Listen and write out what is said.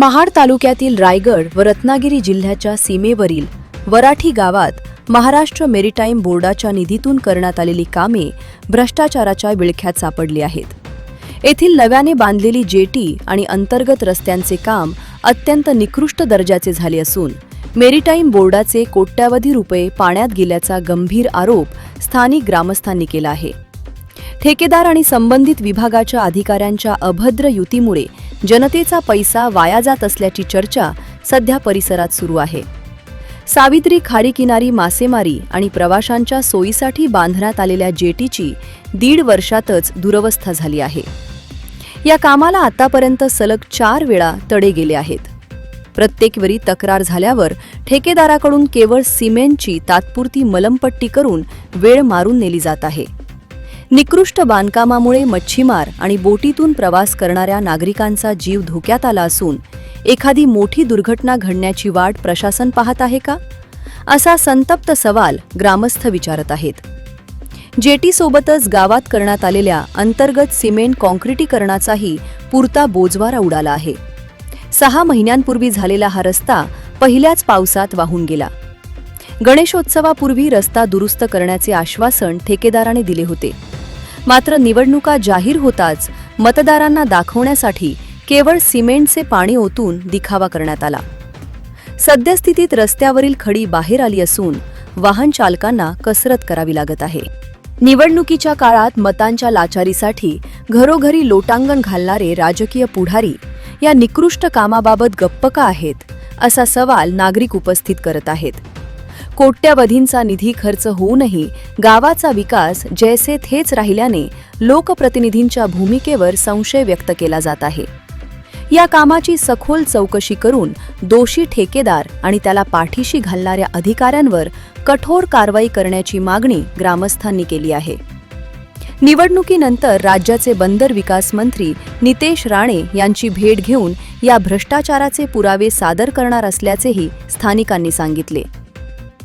महाड तालुक्यातील रायगड व रत्नागिरी जिल्ह्याच्या सीमेवरील वराठी गावात महाराष्ट्र मेरीटाईम बोर्डाच्या निधीतून करण्यात आलेली कामे भ्रष्टाचाराच्या विळख्यात सापडली आहेत. येथील नव्याने बांधलेली जेटी आणि अंतर्गत रस्त्यांचे काम अत्यंत निकृष्ट दर्जाचे झाले असून मेरीटाईम बोर्डाचे कोट्यावधी रुपये पाण्यात गेल्याचा गंभीर आरोप स्थानिक ग्रामस्थांनी केला आहे. ठेकेदार आणि संबंधित विभागाच्या अधिकाऱ्यांच्या अभद्र युतीमुळे जनतेचा पैसा वाया जात असल्याची चर्चा सध्या परिसरात सुरू आहे. सावित्री खाडीकिनारी मासेमारी आणि प्रवाशांच्या सोयीसाठी बांधण्यात आलेल्या जेटीची दीड वर्षातच दुरवस्था झाली आहे. या कामाला आतापर्यंत सलग चार वेळा तडे गेले आहेत. प्रत्येक वेळी तक्रार झाल्यावर ठेकेदाराकडून केवळ सिमेंटची तात्पुरती मलमपट्टी करून वेळ मारून नेली जात आहे. निकृष्ट बांधकामामुळे मच्छीमार आणि बोटीतून प्रवास करणाऱ्या नागरिकांचा जीव धोक्यात आला असून एखादी मोठी दुर्घटना घडण्याची वाट प्रशासन पाहत आहे का? असा संतप्त सवाल ग्रामस्थ विचारत आहेत. जेटीसोबतच गावात करण्यात आलेल्या अंतर्गत सिमेंट कॉन्क्रिटीकरणाचाही पुरता बोजवारा उडाला आहे. सहा महिन्यांपूर्वी झालेला हा रस्ता पहिल्याच पावसात वाहून गेला. गणेशोत्सवापूर्वी रस्ता दुरुस्त करण्याचे आश्वासन ठेकेदाराने दिले होते. मात्र निवडणुका जाहीर होताच मतदारांना दाखवण्यासाठी केवळ सिमेंटचे पाणी ओतून दिखावा करण्यात आला. सद्यस्थितीत रस्त्यावरील खडी बाहेर आली असून वाहन चालकांना कसरत करावी लागत आहे. निवडणुकीच्या काळात मतांच्या लाचारीसाठी घरोघरी लोटांगण घालणारे राजकीय पुढारी या निकृष्ट कामाबाबत गप्प का आहेत असा सवाल नागरिक उपस्थित करत आहेत. कोट्यवधींचा निधी खर्च होऊनही गावाचा विकास जैसे थेच राहिल्याने लोकप्रतिनिधींच्या भूमिकेवर संशय व्यक्त केला जात आहे. या कामाची सखोल चौकशी करून दोषी ठेकेदार आणि त्याला पाठीशी घालणाऱ्या अधिकाऱ्यांवर कठोर कारवाई करण्याची मागणी ग्रामस्थांनी केली आहे. निवडणुकीनंतर राज्याचे बंदर विकास मंत्री नितेश राणे यांची भेट घेऊन या भ्रष्टाचाराचे पुरावे सादर करणार असल्याचेही स्थानिकांनी सांगितले.